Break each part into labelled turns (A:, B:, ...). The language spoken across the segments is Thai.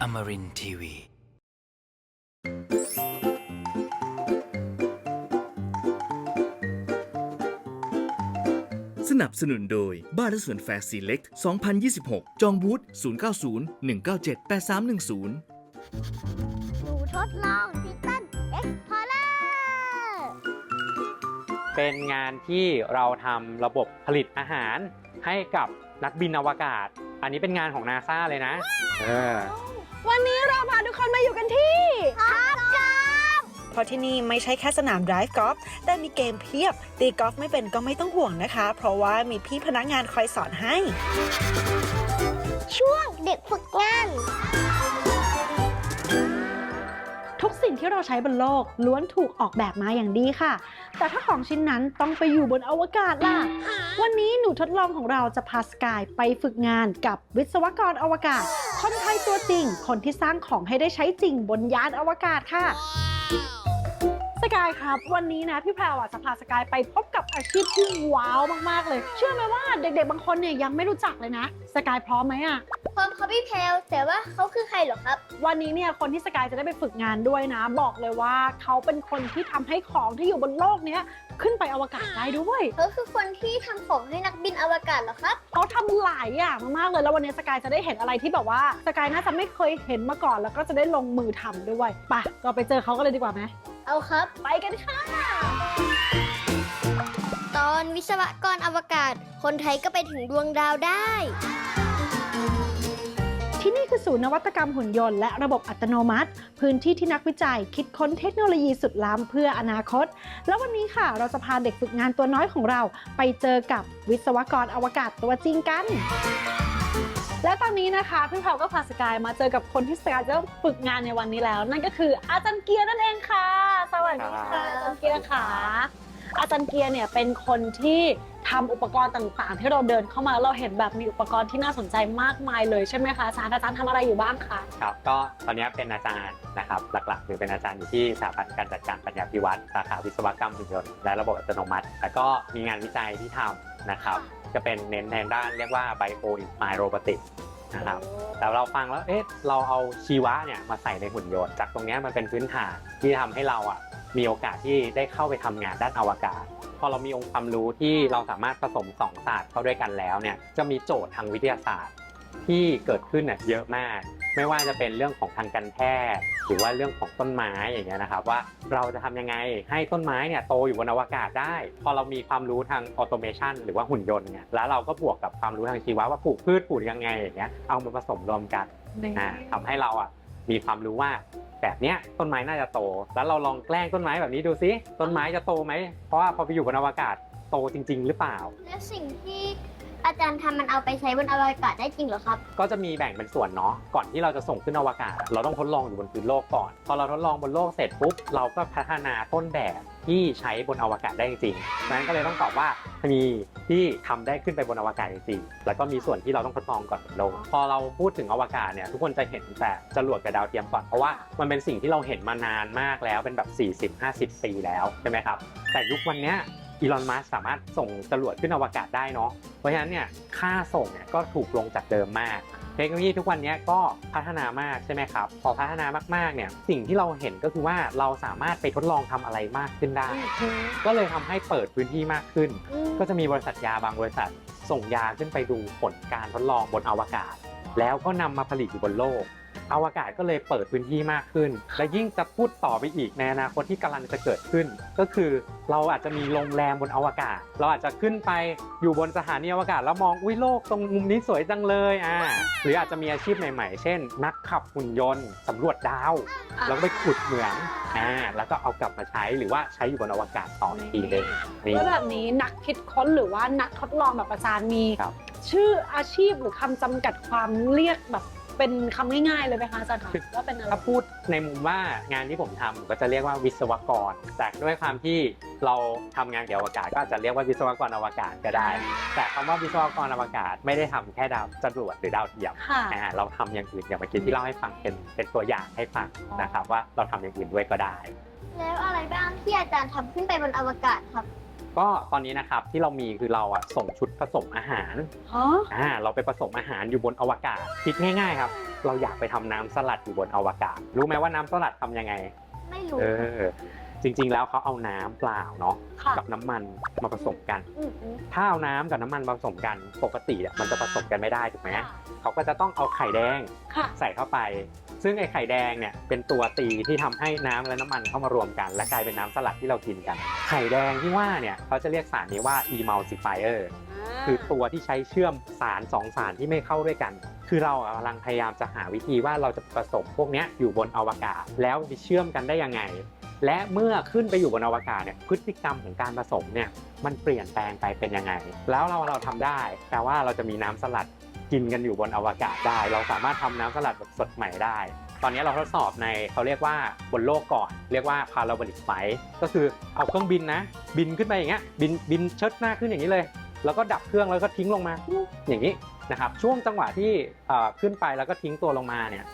A: Amarin Tiwi.
B: สนับสนุนโดย บ้านและสวนแฟร์ซีเล็ก2026 จองบูธ090 197 8310
C: หนูทดลองทิตันเอ็กพอร์เลอร์
D: เป็นงานที่เราทำระบบผลิตอาหารให้กับนักบินอวกาศ อันนี้เป็นงานของนาซาเลยนะ เออ
E: วันนี้เราพาทุกคนมาอยู่กันที่
C: พักกับ
E: เพราะที่นี่ไม่ใช่แค่สนาม drive golf แต่มีเกมเพียบ ตีกอล์ฟไม่เป็นก็ไม่ต้องห่วงนะคะ เพราะว่ามีพี่พนักงานคอยสอนให้
C: ช่วงเด็กฝึกงาน
F: ทุกสิ่งที่เราใช้บนโลกล้วนถูกออกแบบมาอย่างดีค่ะ แต่ถ้าของชิ้นนั้นต้องไปอยู่บนอวกาศล่ะ วันนี้หนูทดลองของเราจะพาสกายไปฝึกงานกับวิศวกรอวกาศ คนไทยตัวจริง คนที่สร้างของให้ได้ใช้จริงบนยานอวกาศค่ะ สกายครับ วันนี้นะพี่แพรวอะจะพาสกายไปพบกับอาชีพที่ว้าวมากๆเลย เชื่อไหมว่าเด็กๆ บางคนเนี่ยยังไม่รู้จักเลยนะ สกายพร้อมไหมอะ
C: พร้อมครับพี่แพลวแต่ว่าเขาคือใครเหรอครับ
F: วันนี้เนี่ยคนที่สกายจะได้ไปฝึกงานด้วยนะ บอกเลยว่าเขาเป็นคนที่ทำให้ของที่อยู่บนโลกเนี้ยขึ้นไปอวกาศได้ด้วย
C: เขาคือคนที่ทำของให้นักบินอวกาศเหรอครับ
F: เขาทำหลายอย่างมากๆเลยแล้ววันนี้สกายจะได้เห็นอะไรที่แบบว่าสกายน่าจะไม่เคยเห็นมาก่อน แล้วก็จะได้ลงมือทำด้วยไปเราไปเจอเขากันเลยดีกว่าไหม
C: เอาครับ
F: ไปกันค่ะ
C: ตอนวิศวกรอวกาศ คนไทยก็ไปถึงดวงดาวได้
F: ที่นี่คือศูนย์นวัตกรรมหุ่นยนต์และระบบอัตโนมัติ พื้นที่ที่นักวิจัยคิดค้นเทคโนโลยีสุดล้ำเพื่ออนาคต แล้ววันนี้ค่ะ เราจะพาเด็กฝึกงานตัวน้อยของเรา ไปเจอกับวิศวกรอวกาศตัวจริงกัน และตอนนี้นะคะพี่เผาก็พาสกายมาเจอกับคนที่สกายจะฝึกงานในวันนี้แล้ว นั่นก็คืออาจารย์เกียร์นั่นเองค่ะ สวัสดีค่ะอาจารย์เกียร์ค่ะ อาจารย์เกียร์เนี่ยเป็นคนที่ทำอุปกรณ์ต่างๆ ที่เราเดินเข้ามาแล้วเราเห็นแบบมีอุปกรณ์ที่น่าสนใจมากมายเลยใช่ไหมคะอาจารย์อาจารย์ทำอะไรอยู่บ้างคะ
D: ครับก็ตอนนี้เป็นอาจารย์นะครับหลักๆคือเป็นอาจารย์อยู่ที่สถาบันการจัดการปัญญาพิวัตรสาขาวิศวกรรมหุ่นยนต์และระบบอัตโนมัติ แล้วก็มีงานวิจัยที่ทำนะครับ จะเป็นเน้นในด้านเรียกว่า bio inspired robotics นะครับแต่เราฟังแล้วเอ๊ะเราเอาชีวะเนี่ยมาใส่ในหุ่นยนต์ จากตรงเนี้ยมันเป็นพื้นฐานที่ทำให้เราอะมีโอกาสที่ได้เข้าไปทำงานด้านอวกาศ พอเรามีองค์ความรู้ที่เราสามารถผสมสองศาสตร์เข้าด้วยกันแล้วเนี่ยจะมีโจทย์ทางวิทยาศาสตร์ที่เกิดขึ้นเนี่ยเยอะมาก ไม่ว่าจะเป็นเรื่องของทางการแพทย์หรือว่าเรื่องของต้นไม้อย่างเงี้ยนะครับ ว่าเราจะทำยังไงให้ต้นไม้เนี่ยโตอยู่บนอวกาศได้ พอเรามีความรู้ทางออโตเมชันหรือว่าหุ่นยนต์เนี่ยแล้วเราก็บวกกับความรู้ทางชีวะว่าปลูกพืชปลูกยังไงอย่างเงี้ยเอามาผสมรวมกันอ่าทำให้เราอะมีความรู้ว่าแบบเนี้ยต้นไม้น่าจะโต แล้วเราลองแกล้งต้นไม้แบบนี้ดูซิต้นไม้จะโตไหมเพราะว่าพอไปอยู่บนอวกาศโตจริง ๆ หรือเปล่า
C: แล้วสิ่งที่ อาจารย์ทำมันเอาไปใช้บนอวกาศได้จริงเหรอครับ
D: ก็จะมีแบ่งเป็นส่วนเนาะก่อนที่เราจะส่งขึ้นอวกาศ เราต้องทดลองอยู่บนพื้นโลกก่อน พอเราทดลองบนโลกเสร็จปุ๊บเราก็พัฒนาต้นแบบที่ใช้บนอวกาศได้จริงๆนั้นก็เลยต้องตอบว่ามีที่ทำได้ขึ้นไปบนอวกาศจริงๆแล้วก็มีส่วนที่เราต้องทดลองก่อนบนโลกพอเราพูดถึงอวกาศเนี่ยทุกคนจะเห็นแต่จรวดกับดาวเทียมก่อนเพราะว่ามันเป็นสิ่งที่เราเห็นมานานมากแล้วเป็นแบบ 40-50 ปีแล้วใช่ไหมครับแต่ยุควันเนี้ย อีลอนมัสสามารถส่งจรวดขึ้นอวกาศได้เนาะเพราะฉะนั้นเนี่ยค่าส่งเนี่ยก็ถูกลงจากเดิมมาก เทคโนโลยีทุกวันนี้ก็พัฒนามากใช่ไหมครับ พอพัฒนามากๆเนี่ยสิ่งที่เราเห็นก็คือว่าเราสามารถไปทดลองทำอะไรมากขึ้นได้ ก็เลยทำให้เปิดพื้นที่มากขึ้น ก็จะมีบริษัทยาบางบริษัท ส่งยาขึ้นไปดูผลการทดลองบนอวกาศ แล้วก็นำมาผลิตอยู่บนโลก อวกาศก็เลยเปิดพื้นที่มากขึ้น และยิ่งจะพูดต่อไปอีกในอนาคตที่กำลังจะเกิดขึ้น ก็คือเราอาจจะมีโรงแรมบนอวกาศ เราอาจจะขึ้นไปอยู่บนสถานีอวกาศแล้วมองอุ้ยโลกตรงมุมนี้สวยจังเลยอ่าหรืออาจจะมีอาชีพใหม่ๆ เช่น นักขับหุ่นยนต์สำรวจดาวแล้วก็ไปขุดเหมืองอ่าแล้วก็เอากลับมาใช้หรือว่าใช้อยู่บนอวกาศต่ออีกทีหนึงนี่
F: แล้วแบบนี้นักคิดค้นหรือว่านักทดลองแบบอาจารย์มี
D: ครับ
F: ชื่ออาชีพหรือคำจำกัดความเรียกแบบ เป็นคำง่ายๆเลยไหมคะอาจารย์คะว่าเป็นอะไร
D: ถ้าพูดในมุมว่างานที่ผมทำผมก็จะเรียกว่าวิศวกร แต่ด้วยความที่เราทำงานเกี่ยวกับอวกาศก็อาจจะเรียกว่าวิศวกรอวกาศก็ได้ แต่คำว่าวิศวกรอวกาศไม่ได้ทำแค่ดาวจรวดหรือดาวเทียม
F: ค่ะ
D: อ่าเราทำอย่างอื่นอย่างเมื่อกี้ที่เล่าให้ฟังเป็นเป็นตัวอย่างให้ฟังนะครับว่าเราทำอย่างอื่นด้วยก็ได้
C: แล้วอะไรบ้างที่อาจารย์ทำขึ้นไปบนอวกาศครับ
D: ก็ตอนนี้นะครับที่เรามีคือเราอะส่งชุดผสมอาหาร
F: ฮะ
D: อ่าเราไปผสมอาหารอยู่บนอวกาศคิดง่ายๆครับ เราอยากไปทำน้ำสลัดอยู่บนอวกาศ รู้ไหมว่าน้ำสลัดทำยังไง
C: ไม่รู้
D: เออ จริงๆแล้วเขาเอาน้ำเปล่าเนาะ
C: ค่ะ
D: กับน้ำมันมาผสมกัน
C: อืมอืม
D: ถ้าเอาน้ำกับน้ำมันมาผสมกันปกติอะมันจะผสมกันไม่ได้ถูกไหมเขาก็จะต้องเอาไข่แดง
C: ค่ะ
D: ใส่เข้าไป ซึ่งไอ้ไข่แดงเนี่ยเป็นตัวตีที่ทำให้น้ำและน้ำมันเข้ามารวมกัน และกลายเป็นน้ำสลัดที่เรากินกัน ไข่แดงที่ว่าเนี่ยเขาจะเรียกสารนี้ว่า emulsifier คือตัวที่ใช้เชื่อมสารสองสารที่ไม่เข้าด้วยกัน คือเราอะกำลังพยายามจะหาวิธีว่าเราจะผสมพวกเนี้ยอยู่บนอวกาศ แล้วไปเชื่อมกันได้ยังไง และเมื่อขึ้นไปอยู่บนอวกาศเนี่ยพฤติกรรมของการผสมเนี่ยมันเปลี่ยนแปลงไปเป็นยังไง แล้วเราเราทำได้แปลว่าเราจะมีน้ำสลัด กินกันอยู่บนอวกาศได้ เราสามารถทำน้ำสลัดแบบสดใหม่ได้ ตอนนี้เราทดสอบในเขาเรียกว่าบนโลกก่อน เรียกว่า parabolic flight ก็คือเอาเครื่องบินนะ บินขึ้นไปอย่างเงี้ยบินบินเชิดหน้าขึ้นอย่างนี้เลย แล้วก็ดับเครื่องแล้วก็ทิ้งลงมา อย่างนี้นะครับช่วงจังหวะที่เอ่อขึ้นไปแล้วก็ทิ้งตัวลงมาเนี่ย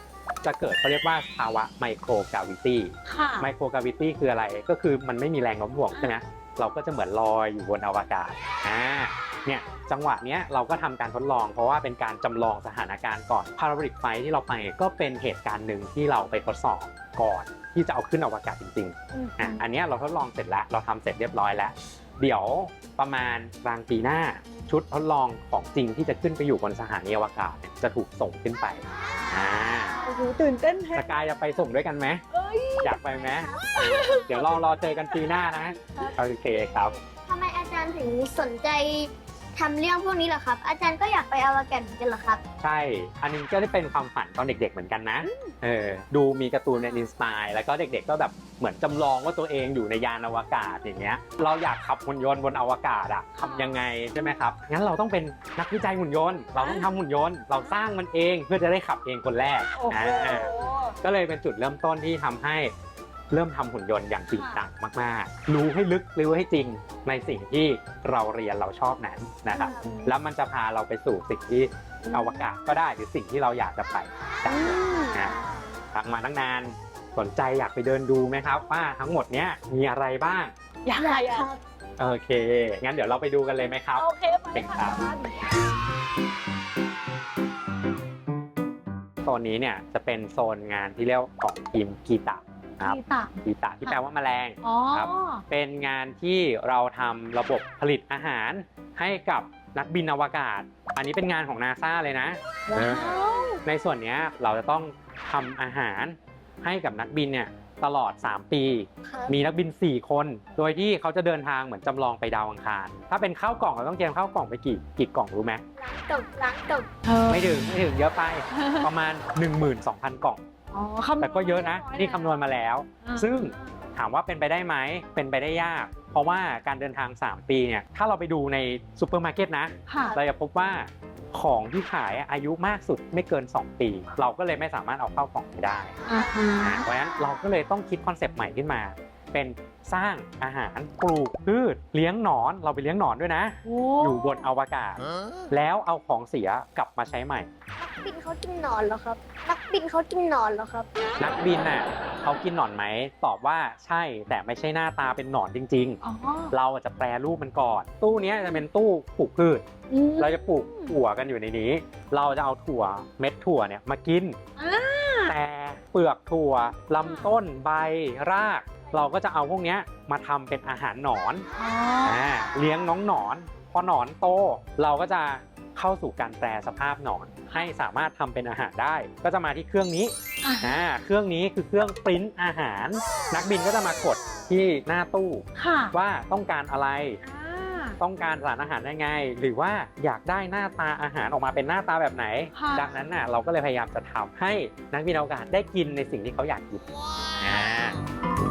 D: จะเกิดเขาเรียกว่าภาวะไมโครกาวิตี้
C: ค่ะ
D: ไมโครกาวิตี้คืออะไรก็คือมันไม่มีแรงโน้มถ่วงใช่ไหมเราก็จะเหมือนลอยอยู่บนอวกาศอ่า เนี่ยจังหวะเนี้ยเราก็ทำการทดลอง เพราะว่าเป็นการจำลองสถานการณ์ก่อนพาราบริกไฟที่เราไปก็เป็นเหตุการณ์หนึ่งที่เราไปทดสอบก่อนที่จะเอาขึ้นอวกาศจริงๆอะอันเนี้ยเราทดลองเสร็จแล้ว เราทำเสร็จเรียบร้อยแล้ว เดี๋ยวประมาณกลางปีหน้าชุดทดลองของจริงที่จะขึ้นไปอยู่บนสถานีอวกาศเนี่ยจะถูกส่งขึ้นไปอ่า
F: โอ้โหตื่นเต้นแท
D: ส
F: น
D: กายจะไปส่งด้วยกันไหม
F: เอ้ย
D: อยากไปไหมเดี๋ยวเรารอเจอกันปีหน้านะโอเคครับ
C: ทำไมอาจารย์ถึงสนใจ ทำเรื่องพวกนี้เหรอครับ อาจารย์ก็อยากไปอวกาศเหมือนกันเหรอครับ
D: ใช่ อันนี้ก็ได้เป็นความฝันตอนเด็กๆเหมือนกันนะ เออ ดูมีการ์ตูนในอินสปายแล้วก็เด็กๆก็แบบเหมือนจำลองว่าตัวเองอยู่ในยานอวกาศอย่างเงี้ย เราอยากขับหุ่นยนต์บนอวกาศอะทำยังไงใช่ไหมครับ งั้นเราต้องเป็นนักวิจัยหุ่นยนต์ เราต้องทำหุ่นยนต์ เราสร้างมันเองเพื่อจะได้ขับเองคนแรก
F: โอ้โห
D: อ่าก็เลยเป็นจุดเริ่มต้นที่ทำให้ เริ่มทำหุ่นยนต์อย่างจริงจังมากๆ รู้ให้ลึกรู้ให้จริงในสิ่งที่เราเรียนเราชอบนั้นนะครับแล้วมันจะพาเราไปสู่สิ่งที่อวกาศก็ได้หรือสิ่งที่เราอยากจะไปได้นะฟังมาตั้งนานสนใจอยากไปเดินดูไหมครับ ว่าทั้งหมดเนี้ยมีอะไรบ้าง
F: อยาก
C: อยาก
F: อยา
C: ค
F: ก
C: รับ
D: โอเค งั้นเดี๋ยวเราไปดูกันเลยไหมครับ
F: โอเคไป
D: เป็นครั
F: ค่ะ
D: บโซนนี้เนี่ยจะเป็นโซนงานที่เรียกของทีมกีตา ครับ
F: มีตัก
D: กีตาที่แปลว่าแมลง
F: อ๋อ
D: ครับเป็นงานที่เราทำระบบผลิตอาหารให้กับนักบินอวกาศ อันนี้เป็นงานของนาซาเลยนะ
F: ว้าว
D: ในส่วนเนี้ยเราจะต้องทำอาหารให้กับนักบินเนี่ยตลอด 3 ปี
C: ครับ
D: มีนักบิน 4 คน โดยที่เขาจะเดินทางเหมือนจำลองไปดาวอังคาร ถ้าเป็นข้าวกล่องเราต้องเตรียมข้าวกล่องไปกี่กี่กล่องรู้ไหม
C: ล้างตกล้างตก
F: เออ
D: ไม่ถึงไม่ถึงเยอะไปประมาณ 12,000 กล่อง
F: อ๋อคำนวณ
D: แต่ก็เยอะนะนี่คำนวณมาแล้ว
F: อ่า
D: ซึ่งถามว่าเป็นไปได้ไหมเป็นไปได้ยาก เพราะว่าการเดินทาง 3 ปีเนี่ยถ้าเราไปดูในซูเปอร์มาร์เก็ตนะ
F: ค่ะ
D: เราจะพบว่าของที่ขายอายุมากสุดไม่เกิน 2 ปี เราก็เลยไม่สามารถเอาเข้ากล่องไปได้
F: อ่าฮะ
D: อ่าเพราะฉะนั้นเราก็เลยต้องคิดคอนเซปต์ใหม่ขึ้นมา เป็น สร้างอาหารปลูกพืชเลี้ยงหนอนเราไปเลี้ยงหนอนด้วยนะ
F: โอ้
D: อยู่บนอวกาศ แล้วเอาของเสียกลับมาใช้ใหม่
C: นักบินเขากินหนอนเหรอครับ นักบินเขากินหนอนเหรอครับ
D: นักบินน่ะเขากินหนอนไหมตอบว่าใช่แต่ไม่ใช่หน้าตาเป็นหนอนจริง
F: อ๋อ
D: ๆ เราอาจจะแปรรูปมันก่อน ตู้เนี้ยจะเป็นตู้ปลูกพืช
F: อืม
D: เราจะปลูกถั่วกันอยู่ในนี้ เราจะเอาถั่วเม็ดถั่วเนี่ยมากิน
F: อ่า
D: แต่เปลือกถั่วลำต้นใบราก เราก็จะเอาพวกเนี้ยมาทำเป็นอาหารหนอน
F: อ๋อ
D: อ่าเลี้ยงน้องหนอน พอหนอนโต เราก็จะเข้าสู่การแปลสภาพหนอน ให้สามารถทำเป็นอาหารได้ ก็จะมาที่เครื่องนี้
F: อะ
D: อ่าเครื่องนี้คือเครื่องปริ้นอาหาร นักบินก็จะมากดที่หน้าตู้
F: ค่ะ
D: ว่าต้องการอะไร
F: อ่า
D: ต้องการสารอาหารได้ไง หรือว่าอยากได้หน้าตาอาหารออกมาเป็นหน้าตาแบบไหน
F: ค่ะ
D: ดังนั้นน่ะเราก็เลยพยายามจะทำให้นักบินอวกาศได้กินในสิ่งที่เขาอยากกินอ่า
C: ทั้งหมด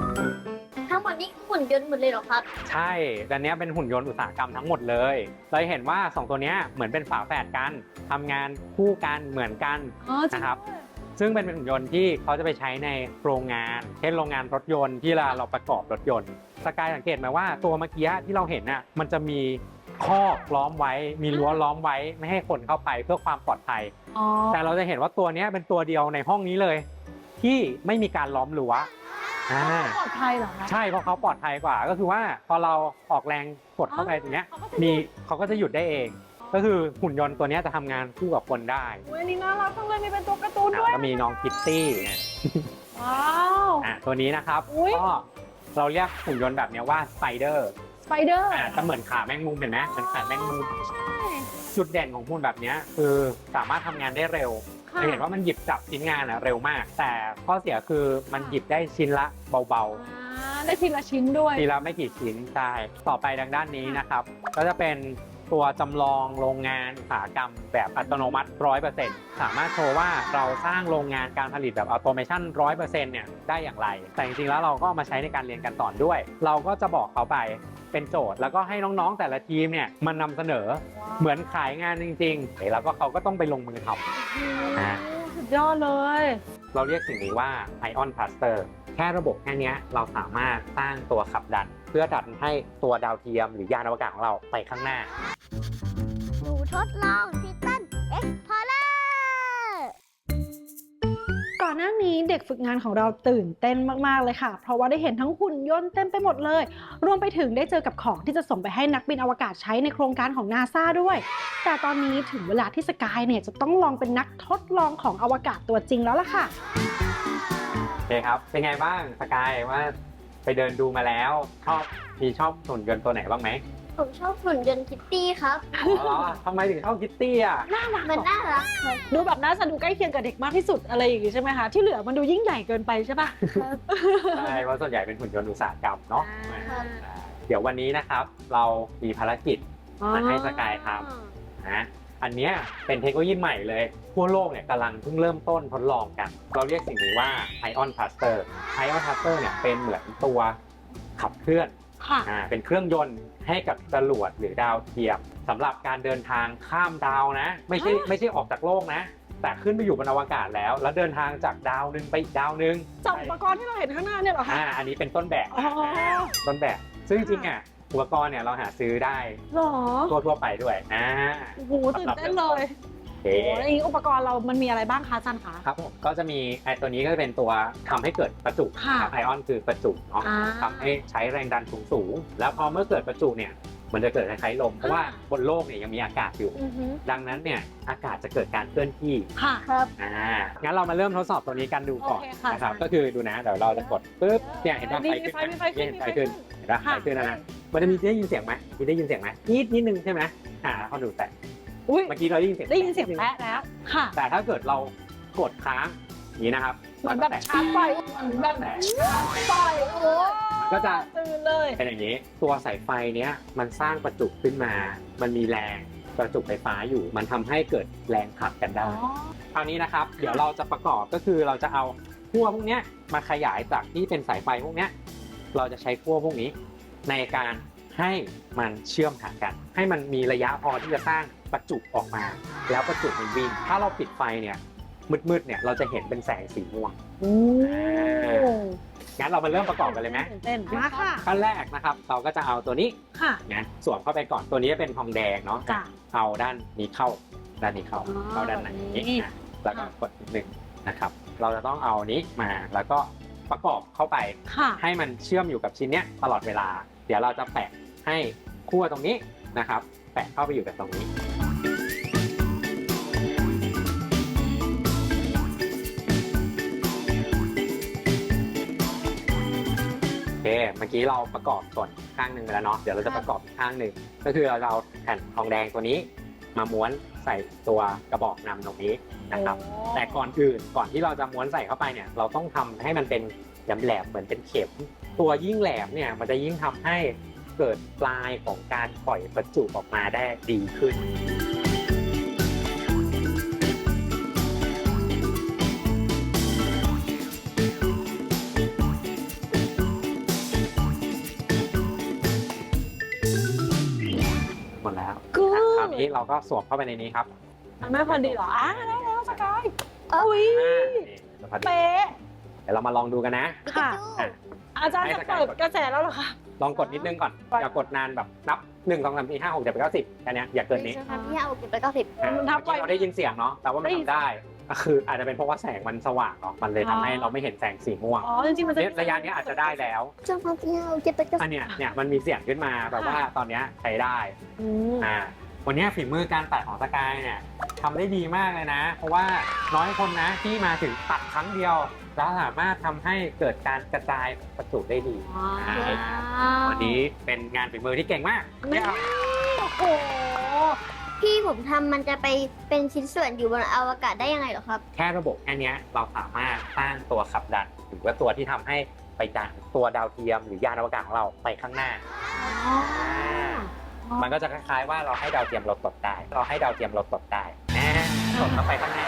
C: นี้คือหุ่นยนต์หมดเลยเหรอครับ
D: ใช่แต่เนี้ยเป็นหุ่นยนต์อุตสาหกรรมทั้งหมดเลยเราเห็นว่า2ตัวเนี้ยเหมือนเป็นฝาแฝดกันทำงานคู่กันเหมือนกัน
F: อ๋อจริง
D: นะครับ
F: ด้วย
D: ซึ่งเป็นหุ่นยนต์ที่เขาจะไปใช้ในโรงงาน เช่นโรงงานรถยนต์ที่เราเราประกอบรถยนต์ สกายสังเกตไหมว่าตัวเมื่อกี้ที่เราเห็นน่ะมันจะมีคอกล้อมไว้ มีรั้วล้อมไว้ไม่ให้คนเข้าไปเพื่อความปลอดภัย
F: อ๋อ
D: แต่เราจะเห็นว่าตัวเนี้ยเป็นตัวเดียวในห้องนี้เลย ที่ไม่มีการล้อมรั้ว อ่า
F: ปลอดภัยเหรอคะ
D: ใช่เพราะเขาปลอดภัยกว่า ก็คือว่าพอเราออกแรงกดเข้าไปตรงเนี้ย
F: เขาก็จะ
D: มีเขาก็จะหยุดได้เอง ก็คือหุ่นยนต์ตัวเนี้ยจะทำงานคู่กับคนได้
F: อุ๊ยอันนี้น่ารักจังเลยมีเป็นตัวการ์ตูน
D: อะ
F: ด้วย
D: ก็มีน้องคิตตี้ไง
F: ว้าว
D: อะตัวนี้นะครับ
F: อุ๊ย
D: ก็เราเรียกหุ่นยนต์แบบเนี้ยว่าสไปเดอร์
F: สไปเดอร์
D: อะจะเหมือนขาแมงมุมเห็นไหมเหมือนขาแมงมุมจุดเด่นของหุ่นแบบเนี้ยคือสามารถทำงานได้เร็ว
F: ค่ะ
D: จะเห็นว่ามันหยิบจับชิ้นงานอะเร็วมาก แต่ข้อเสียคือมันหยิบได้ชิ้นละเบา
F: อ่าได้ทีละชิ้นด้วย
D: ๆทีละไม่กี่ชิ้นใช่ต่อไปดังด้านนี้นะครับ ก็จะเป็นตัวจำลองโรงงานอุตสาหกรรมแบบอัตโนมัติ 100%สามารถโชว์ว่าเราสร้างโรงงานการผลิตแบบอัตโนมัติ100%เนี่ยได้อย่างไร แต่จริงๆแล้วเราก็เอามาใช้ในการเรียนการสอนด้วย เราก็จะบอกเขาไป เป็นโจทย์ แล้วก็ให้น้องๆแต่ละทีมเนี่ยมันนำเสนอเหมือนขายงานจริงๆแล้วก็เขาก็ต้องไปลงมือทำอ่า
F: สุดยอดเลย
D: เราเรียกสิ่งนี้ว่า Ion Cluster แค่ระบบแค่เนี้ยเราสามารถสร้างตัวขับดัน เพื่อดันให้ตัวดาวเทียมหรือยานอวกาศของเราไปข้างหน้า
C: หนูทดลองทิตันเอ็กพอ
F: หน้านี้เด็กฝึกงานของเราตื่นเต้นมากๆเลยค่ะ เพราะว่าได้เห็นทั้งหุ่นยนต์เต็มไปหมดเลย รวมไปถึงได้เจอกับของที่จะส่งไปให้นักบินอวกาศใช้ในโครงการของนาซาด้วย แต่ตอนนี้ถึงเวลาที่สกายเนี่ยจะต้องลองเป็นนักทดลองของอวกาศตัวจริงแล้วล่ะค่ะ
D: โอเคครับ เป็นไงบ้างสกายว่าไปเดินดูมาแล้วชอบมีชอบหุ่นยนต์ตัวไหนบ้างไหม
C: ผมชอบหุ่นยนต์คิตตี้ครับ
D: อ๋อเหรอทำไมถึงชอบคิตตี้อะ
F: น่ารัก
C: มันน่ารักครับ
F: ดูแบบน่าจะดูใกล้เคียงกับเด็กมากที่สุดอะไรอย่างงี้ใช่ไหมคะ ที่เหลือมันดูยิ่งใหญ่เกินไปใช่ปะ
D: ใช่เพราะส่วนใหญ่เป็นหุ่นยนต์อุตสาหกรรมเนาะ
F: อ่า
D: อ่าเดี๋ยววันนี้นะครับ เรามีภารกิจ มาให้สกายทำ นะอันเนี้ยเป็นเทคโนโลยีใหม่เลยทั่วโลกเนี่ยกำลังเพิ่งเริ่มต้นทดลองกัน เราเรียกสิ่งนี้ว่า Ion Cluster Ion Cluster เนี่ยเป็นเหมือนตัวขับเคลื่อน
F: ค่ะ
D: อ่าเป็นเครื่องยนต์ ให้กับจรวดหรือดาวเทียมสำหรับการเดินทางข้ามดาวนะ ไม่ใช่ไม่ใช่ออกจากโลกนะ แต่ขึ้นไปอยู่บนอวกาศแล้ว แล้วเดินทางจากดาวหนึ่งไปอีกดาวหนึ่ง
F: จากอุปกรณ์ที่เราเห็นข้างหน้าเนี่ยเหรอคะ
D: อ่าอันนี้เป็นต้นแบบ
F: อ๋อ
D: ต้นแบบ ซึ่งจริงๆอะอุปกรณ์เนี่ยเราหาซื้อได้
F: เหรอ
D: ทั่วทั่วๆไปด้วยอ่า
F: โอ้โหตื่นเต้นเลย
D: โอ เค
F: โอ้โหแล้วอย่างนี้อุปกรณ์เรามันมีอะไรบ้างคะอาจันคะ
D: ครับผมก็จะมีไอตัวนี้ก็จะเป็นตัวทำให้เกิดประจุ
F: ค่ะ
D: ครับไอออนคือประจุเนาะ
F: อ่า
D: ทำให้ใช้แรงดันสูงสูงๆแล้วพอเมื่อเกิดประจุเนี่ยมันจะเกิดคล้ายๆลมเพราะว่า
F: อ่า
D: บนโลกเนี่ยยังมีอากาศอยู่
F: อือฮึ
D: ดังนั้นเนี่ยอากาศจะเกิดการเคลื่อนที่
F: ค่ะ
C: ครับ
D: อ่างั้นเรามาเริ่มทดสอบตัวนี้กันดูก่อน
F: โอเคค่ะ
D: นะครับ
F: ใช่
D: ก็คือดูนะเดี๋ยวเราจะกดปุ๊บเนี่ยเห็นว่า
F: มี
D: ไฟขึ้น
F: ไฟ
D: ไหม
F: มีไฟขึ้น
D: เห็น
F: มี
D: ไฟ
F: ไฟ
D: ขึ้
F: ขึ้
D: น
F: น
D: เห็นปะไฟ
F: ค่ะ
D: ขึ้นแล้วนะมันจะมีได้ยินเสียงไหมมีได้ยินเสียงไหมนิดนิดนึงใช่ไหมอ่าเขาดูแต่
F: อุ้ย
D: เมื่อกี้เราได้ยินเสียง
F: ได้ยินเสียงแปะแล้วค่ะ
D: แต่ถ้าเกิดเรากดค้างอย่างนี้นะครับ
F: เหมือนแบบ
D: แตะ
F: ชาร์จไฟเหมือนแบบ
D: แตะ
F: ไฟโอ้
D: มันก็จะ
F: ตื่นเลย
D: เป็นอย่างนี้ ตัวสายไฟเนี้ยมันสร้างประจุขึ้นมา มันมีแรงประจุไฟฟ้าอยู่ มันทำให้เกิดแรงผลักกัน
F: อ๋
D: ได้
F: อ
D: คราวนี้นะครับ เดี๋ยวเราจะประกอบก็คือเราจะเอาขั้วพวกเนี้ยมาขยายจากที่เป็นสายไฟพวกเนี้ยเราจะใช้ขั้วพวกนี้ ในการให้มันเชื่อมหากัน ให้มันมีระยะพอที่จะสร้าง ประจุออกมา แล้วประจุมันวิ่ง ถ้าเราปิดไฟเนี่ยมืดๆเนี่ยเราจะเห็นเป็นแสงสีม่วง
F: โอ้
D: งั้นเรามาเริ่มประกอบกันเลยไหม
F: ตื่นเต้นมาค่ะ
D: ขั้นแรกนะครับ เราก็จะเอาตัวนี้
F: ค่ะ
D: นะสวมเข้าไปก่อนตัวนี้เป็นทองแดงเนาะ
F: จ้ะ
D: เอาด้านนี้เข้าด้านนี้เข้า
F: อ๋อ
D: เข้าด้านไหน
F: แบบนี้
D: นะแล้วก็กดนิดนึงนะครับ เราจะต้องเอานี้มาแล้วก็ประกอบเข้าไป
F: ค่ะ
D: ให้มันเชื่อมอยู่กับชิ้นเนี้ยตลอดเวลา เดี๋ยวเราจะแปะให้ขั้วตรงนี้นะครับ แปะเข้าไปอยู่กับตรงนี้ เคเมื่อกี้เราประกอบส่วนข้างหนึ่งไปแล้วเนาะ เดี๋ยวเราจะประกอบอีกข้างหนึ่ง ก็คือเราจะเอาแผ่นทองแดงตัวนี้ มาม้วนใส่ตัวกระบอกนำตรงนี้นะครับ แต่ก่อนอื่นก่อนที่เราจะม้วนใส่เข้าไปเนี่ย เราต้องทำให้มันเป็นแหลมๆเหมือนเป็นเข็ม ตัวยิ่งแหลมเนี่ยมันจะยิ่งทำให้เกิดปลายของการปล่อยประจุออกมาได้ดีขึ้น เราก็สวมเข้าไปในนี้ครับ
F: ไม่พอดีเหรออะได้แล้วสกายอุ้ย
D: อ่านี่พอดี
F: เป๊ะ
D: เดี๋ยวเรามาลองดูกันนะ
F: ค่ะ
D: อะ
F: อาจารย์จะเปิดกระแสแล้วเหรอคะ
D: ลองกดนิดนึงก่อนอย่ากดนานแบบนับหนึ่งสองสามสี่ห้าหกเจ็ดแปดเก้าสิบแค่เนี้ยอย่าเกินนี้
C: ทำที่เอาเก็บไปเก้าสิบ
D: อะ
F: มัน
D: เมื่
F: ทั
D: อบ
F: ไว
D: กี้เราได้ยินเสียงเนาะแต่ว่ามัน
F: ได้ยิน
D: ทำได้ก็คืออาจจะเป็นเพราะว่าแสงมันสว่างเนาะมันเลยทำให้
F: อ๋อ
D: เราไม่เห็นแสงสีม่วง
F: อ๋อจริงๆมันจะ
D: เนี่ยระยะเนี้ยอาจจะได้แล้ว
C: จำทำที่เอาเก็บไปเก้า
D: อั
C: สิ
D: น
C: บ
D: เนี้ยเนี่ยมันมีเสียงขึ้นมาแบบว่าตอนเนี้ยใช้ได้
F: อืม
D: อ่า วันนี้ฝีมือการตัดของสกายเนี่ยทำได้ดีมากเลยนะ เพราะว่าน้อยคนนะที่มาถึงตัดครั้งเดียว แล้วสามารถทำให้เกิดการกระจายประจุได้ดีอ่าวันนี้เป็นงานฝีมือที่เก่งมากเยี่ยม
F: โอ้โห
C: พี่ผมทำมันจะไปเป็นชิ้นส่วนอยู่บนอวกาศได้ยังไงเหรอครับ
D: แค่ระบบแค่เนี้ยเราสามารถสร้างตัวขับดัน หรือว่าตัวที่ทำให้ไปดันตัวดาวเทียมหรือยานอวกาศของเราไปข้างหน้า มันก็จะคล้ายๆว่าเราให้ดาวเทียมเราตดได้ เราให้ดาวเทียมเราตดได้แน่ตดเข้าไปข้างหน้า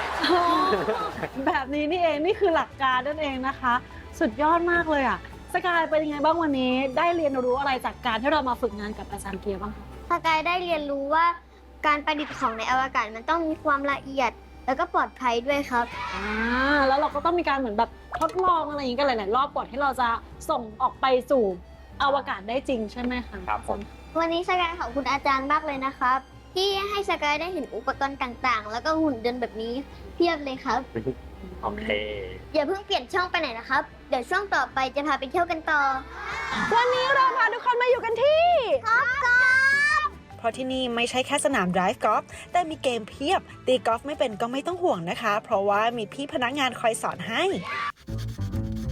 F: แบบนี้นี่เองนี่คือหลักการนั่นเองนะคะ สุดยอดมากเลยอะสกายเป็นยังไงบ้างวันนี้ ได้เรียนรู้อะไรจากการที่เรามาฝึกงานกับอาจารย์เกียร์บ้างคะ
C: สกายได้เรียนรู้ว่าการประดิษฐ์ของในอวกาศมันต้องมีความละเอียด แล้วก็ปลอดภัยด้วยครับ
F: อ่าแล้วเราก็ต้องมีการเหมือนแบบทดลองอะไรอย่างนี้กันหลายๆรอบก่อนที่เราจะส่งออกไปสู่อวกาศได้จริงใช่ไหมคะ
D: ครับผม
C: วันนี้สกายขอบคุณอาจารย์มากเลยนะครับ ที่ให้สกายได้เห็นอุปกรณ์ต่างๆ แล้วก็หุ่นยนต์แบบนี้เพียบเลยครับ
D: โอเค
C: อย่าเพิ่งเปลี่ยนช่องไปไหนนะครับ เดี๋ยวช่วงต่อไปจะพาไปเที่ยวกันต่อ
F: วันนี้เราพาทุกคนมาอยู่กันที่
E: เพราะที่นี่ไม่ใช่แค่สนาม drive กอล์ฟแต่มีเกมเพียบ ตีกอล์ฟไม่เป็นก็ไม่ต้องห่วงนะคะ เพราะว่ามีพี่พนักงานคอยสอนให้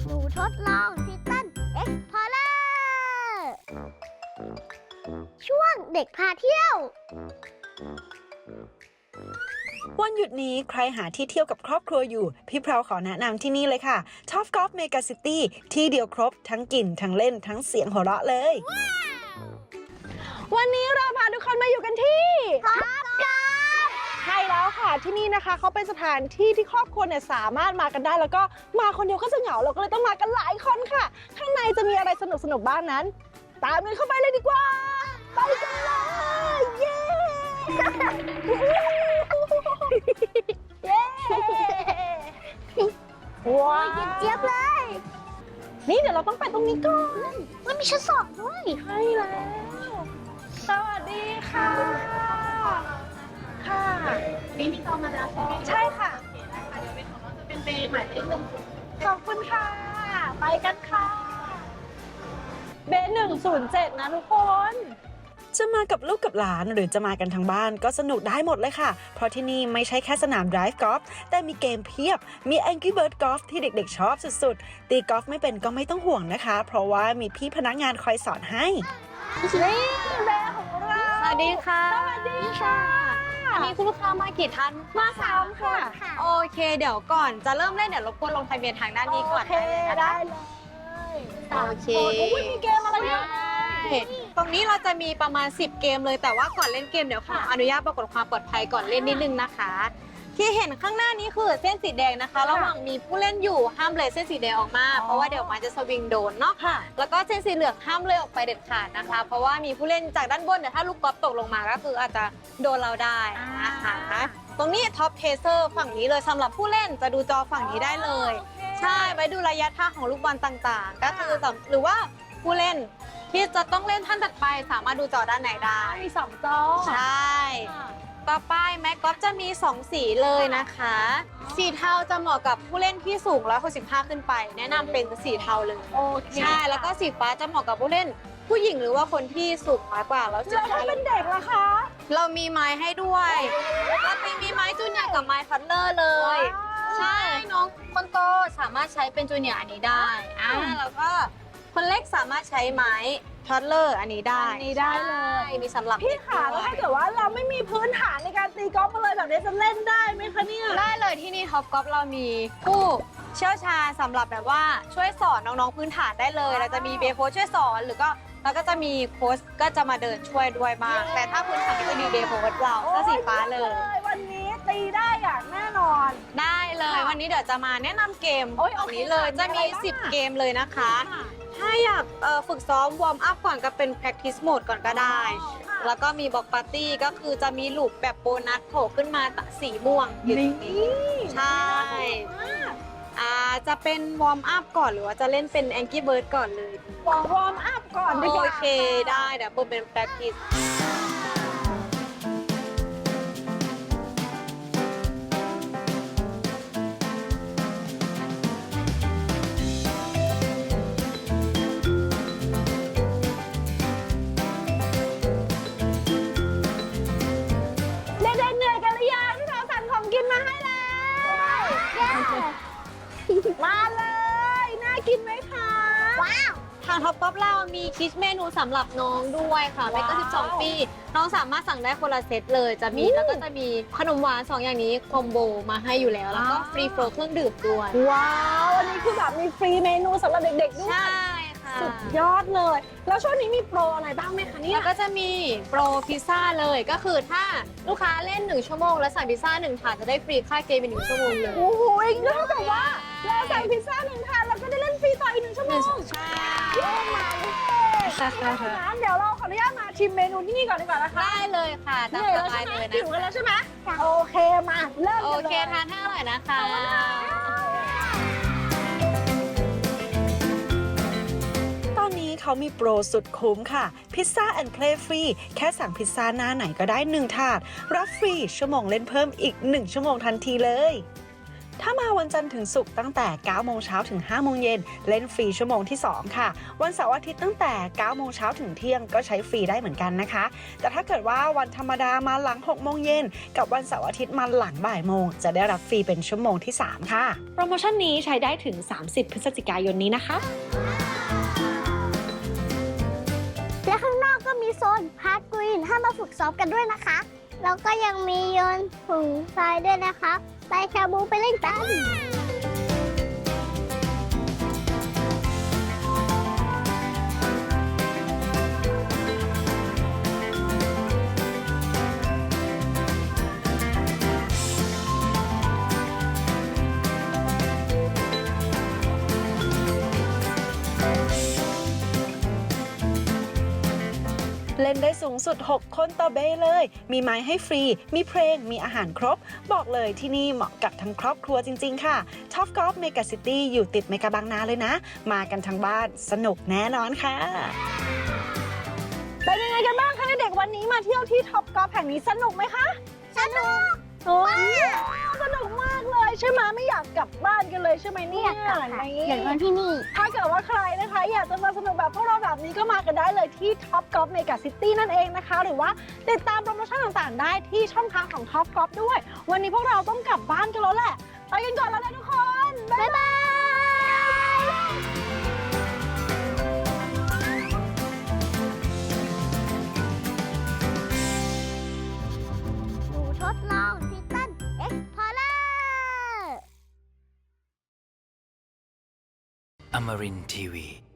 C: หนูทดลองทิตันเอ็กพอร์เลอร์ ช่วงเด็กพาเที่ยว
E: วันหยุดนี้ใครหาที่เที่ยวกับครอบครัวอยู่ พี่เพราขอแนะนำที่นี่เลยค่ะ Top Golf Mega City ที่เดียวครบทั้งกิน ทั้งเล่นทั้งเสียงหัวเราะเลย
F: วันนี้เราพาทุกคนมาอยู่กันที่ใช่แล้วค่ะที่นี่นะคะเขาเป็นสถานที่ที่ครอบครัวเนี่ยสามารถมากันได้ แล้วก็มาคนเดียวก็จะเหงาเราก็เลยต้องมากันหลายคนค่ะ ข้างในจะมีอะไรสนุกสนุกๆบ้างนั้น ตามกันเข้าไปเลยดีกว่า ไปกันเลยเย้เย้ว้าว
C: เจี๊ยบเลย
F: นี่เดี๋ยวเราต้องไปตรงนี้ก่อน
C: มันมีชั้นสองด้วย
F: ใช่แล้ว สวัสดีค่ะ ค่ะนี่มีตอนมาแล้วใช่ไหมใช่ค่ะเป็นเบย์หมายเลขหนึ่งขอบคุณค่ะ ไปกันค่ะ เบย์หนึ่งศูนย์เจ็ดนะทุกคน
E: จะมากับลูกกับหลานหรือจะมากันทั้งบ้านก็สนุกได้หมดเลยค่ะ เพราะที่นี่ไม่ใช่แค่สนาม drive กอล์ฟแต่มีเกมเพียบ มี Angry Bird Golf ที่เด็กๆชอบสุดๆ ตีกอล์ฟไม่เป็นก็ไม่ต้องห่วงนะคะ เพราะว่ามีพี่พนักงานคอยสอนให้
F: นี่เบย์ของเรา
A: สวัสดีค่ะ
F: สวัสดีค่ะ
A: อันนี้คุณลูกค้ามากี่ท่าน
F: มาสามค่ะ
A: โอเค เดี๋ยวก่อนจะเริ่มเล่นเดี๋ยวรบกวนลงทะเบียนทางด้านนี้ก่อน
F: โอเค
A: ได้เลยนะคะ
F: ได้เลย
A: โอเค
F: โอ้ยมีเกมอะไรเยอะ
A: ตรงนี้เราจะมีประมาณ 10 เกมเลยแต่ว่าก่อนเล่นเกมเดี๋ยวขออนุญาตปรากฏความปลอดภัยก่อนเล่นนิดนึงนะคะ ที่เห็นข้างหน้านี้คือเส้นสีแดงนะคะ ระหว่างมีผู้เล่นอยู่ห้ามเลยเส้นสีแดงออกมาเพราะว่าเดี๋ยวมันจะสวิงโดนเนาะ
F: ค่ะ
A: แล้วก็เส้นสีเหลืองห้ามเลยออกไปเด็ดขาดนะคะ เพราะว่ามีผู้เล่นจากด้านบนเดี๋ยวถ้าลูกกอล์ฟตกลงมาก็คืออาจจะโดนเราได้นะคะ
F: อ่า
A: ตรงนี้ท็อปเทเซอร์ฝั่งนี้เลยสำหรับผู้เล่นจะดูจอฝั่งนี้ได้เลย ใช่ ไว้ดูระยะทางของลูกบอลต่างๆ ก็คือสำหรือว่าผู้เล่น ที่จะต้องเล่นท่านถัดไปสามารถดูจอด้านไหนได้
F: มีสองจอ
A: ใช่ต่อไปแม็กกอฟจะมี 2 สีเลยนะคะ สีเทาจะเหมาะกับผู้เล่นที่สูง 165 ขึ้นไป แนะนำเป็นสีเทาเลย
F: โอเค
A: ใช่ แล้วก็สีฟ้าจะเหมาะกับผู้เล่นผู้หญิงหรือว่าคนที่สูงน้อยกว่าแล้ว
F: แล้วถ้าเป็นเด็กล่ะคะ
A: เรามีไม้ให้ด้วยเรามีมีไม้จูเนียร์กับไม้คัตเลอร์เลยใช่น้องคนโตสามารถใช้เป็นจูเนียร์อันนี้ได้อ่าแล้วก็คนเล็ก สามารถใช้ไม้ทัตเลอร์อันนี้ได้
F: อันนี้ได้เลย
A: ใช่มีสำหรับ
F: พี่ขาแล้วถ้าเกิดว่าเราไม่มีพื้นฐานในการตีกอล์ฟมาเลยแบบนี้จะเล่นได้ไหมคะเนี่ย
A: ได้เลยที่นี่ท็อปกอล์ฟเรามีผู้เชี่ยวชาญสำหรับแบบว่าช่วยสอนน้องๆพื้นฐานได้เลย เราจะมีเบย์โค้ชช่วยสอนหรือก็แล้วก็จะมีโค้ชก็จะมาเดินช่วยด้วยบ้างแต่ถ้าพื้นฐานก็จะมีเบย์โค้ชเราก็สีฟ้าเลย
F: วันนี้ตีได้อย่างแน่นอน
A: ได้เลย
F: ค่ะ
A: วันนี้เดี๋ยวจะมาแนะนำเกม
F: โอ้ยโอเค
A: นี้เลย
F: ค่ะ
A: จะมี
F: มี อะไรบ้างอะ
A: 10 เกมเลยนะคะ ถ้าอยากเอ่อฝึกซ้อมวอร์มอัพก่อนก็เป็น practice mode ก่อนก็ได้ แล้วก็มีบอกปาร์ตี้ก็คือจะมีลูปแบบโบนัสโผล่ขึ้นมาสีม่วงอยู่ตรงนี้ ใช่อ่าจะเป็นวอร์มอัพก่อนหรือว่าจะเล่นเป็นแองกี้เบิร์ดก่อนเลย
F: วอร์มอัพก่อนดีก
A: โอ
F: ว่า
A: เคได้เดี๋ยวโบเป็น practice อปป๊อปเรามีคิดเมนูสำหรับน้องด้วยค่ะไม่เกิน
F: ว้าว
A: 12 ปี น้องสามารถสั่งได้คนละเซตเลย จะมี
F: อืม
A: แล้วก็จะมีขนมหวาน 2 อย่างนี้คอมโบมาให้อยู่แล้ว แล้วก็
F: อ่า
A: ฟรีโฟลเครื่องดื่มด้วย
F: ว้าวอันนี้คือแบบมีฟรีเมนูสำหรับเด็กๆด้วย
A: ใช่ค่ะ
F: สุดยอดเลย แล้วช่วงนี้มีโปรอะไรบ้างไหมคะเนี่
A: แล้
F: ย
A: วก็จะมีโปรพิซซ่าเลยก็คือถ้าลูกค้าเล่น 1 ชั่วโมง แล้วสั่งพิซซ่า1ถาดจะได้ฟรีค่าเกมเป็น1ชั่วโมงเลย
F: โอ้โหก็เท่ากับว่าเราสั่งพิซซ่าหนึ่งถาด ต่ออีกหนึ่งชั่วโมง
A: ใช่
F: โอ้มางั้นเดี๋ยวเราขออนุญาตมาชิมเมนูที่นี่ก่อนดีกว่านะคะ
A: ได้เลยค่ะ
F: เห
A: ตาม
F: นื่อย
A: ส
F: แล้ว
A: บา
F: ใช่
A: ย
F: ไหม
A: เลย
F: หิวกัน
A: นะ
F: แล้วใช่ไหมโอเคมาเริ่ม
A: โอ
F: กันเลย
A: เคทานให้อร่อยนะคะ
E: ตอนนี้เขามีโปรสุดคุ้มค่ะ พิซซ่าแอนด์เพลฟรี แค่สั่งพิซซ่าหน้าไหนก็ได้ 1 ถาด รับฟรี ชั่วโมงเล่นเพิ่มอีก 1 ชั่วโมงทันทีเลย ถ้ามาวันจันทร์ถึงศุกร์ตั้งแต่ 9 โมงเช้าถึง 5 โมงเย็น เล่นฟรีชั่วโมงที่ 2 ค่ะ วันเสาร์อาทิตย์ตั้งแต่ 9 โมงเช้าถึงเที่ยงก็ใช้ฟรีได้เหมือนกันนะคะ แต่ถ้าเกิดว่าวันธรรมดามาหลัง 6 โมงเย็น กับวันเสาร์อาทิตย์มาหลังบ่ายโมง จะได้รับฟรีเป็นชั่วโมงที่ 3 ค่ะ โปรโมชั่นนี้ใช้ได้ถึง 30 พฤศจิกายนนี้นะคะ
C: และข้างนอกก็มีโซนพาร์ทกรีนให้มาฝึกซ้อมกันด้วยนะคะ แล้วก็ยังมีโยนถุงทรายด้วยนะคะไปชาบูไปเล่นกัน
E: ล่นได้สูงสุด 6 คนต่อเบ้เลย มีไม้ให้ฟรี มีเพลง มีอาหารครบ บอกเลยที่นี่เหมาะกับทั้งครอบครัวจริง ๆ ค่ะท็อปกอล์ฟเมกาซิตี้อยู่ติดเมกาบางนาเลยนะ มากันทั้งบ้านสนุกแน่นอนค่ะ
F: เป็นยังไงกันบ้างคะเด็กๆวันนี้มาเที่ยวที่ท็อปกอล์ฟแห่งนี้สนุกไหมคะ
C: สนุก
F: โอ้ยสนุกมากเลยใช่ไหมไม่อยากกลับบ้านกันเลยใช่ไหม
C: ไม่
F: เนี่ย
C: อยากกลับค่ะ
F: นี่
C: อยากนอนที่นี่
F: ถ้าเกิดว่าใครนะคะ อยากจะมาสนุกแบบพวกเราแบบนี้ก็มากันได้เลยที่ Top Golf Mega City นั่นเองนะคะ หรือว่าติดตามโปรโมชั่นต่างๆ ได้ที่ช่องทางของ Top Golf ด้วย วันนี้พวกเราต้องกลับบ้านกันแล้วแหละ ไปกันก่อนแล้วนะทุกคน บ๊ายบาย
G: Amarin Tiwi.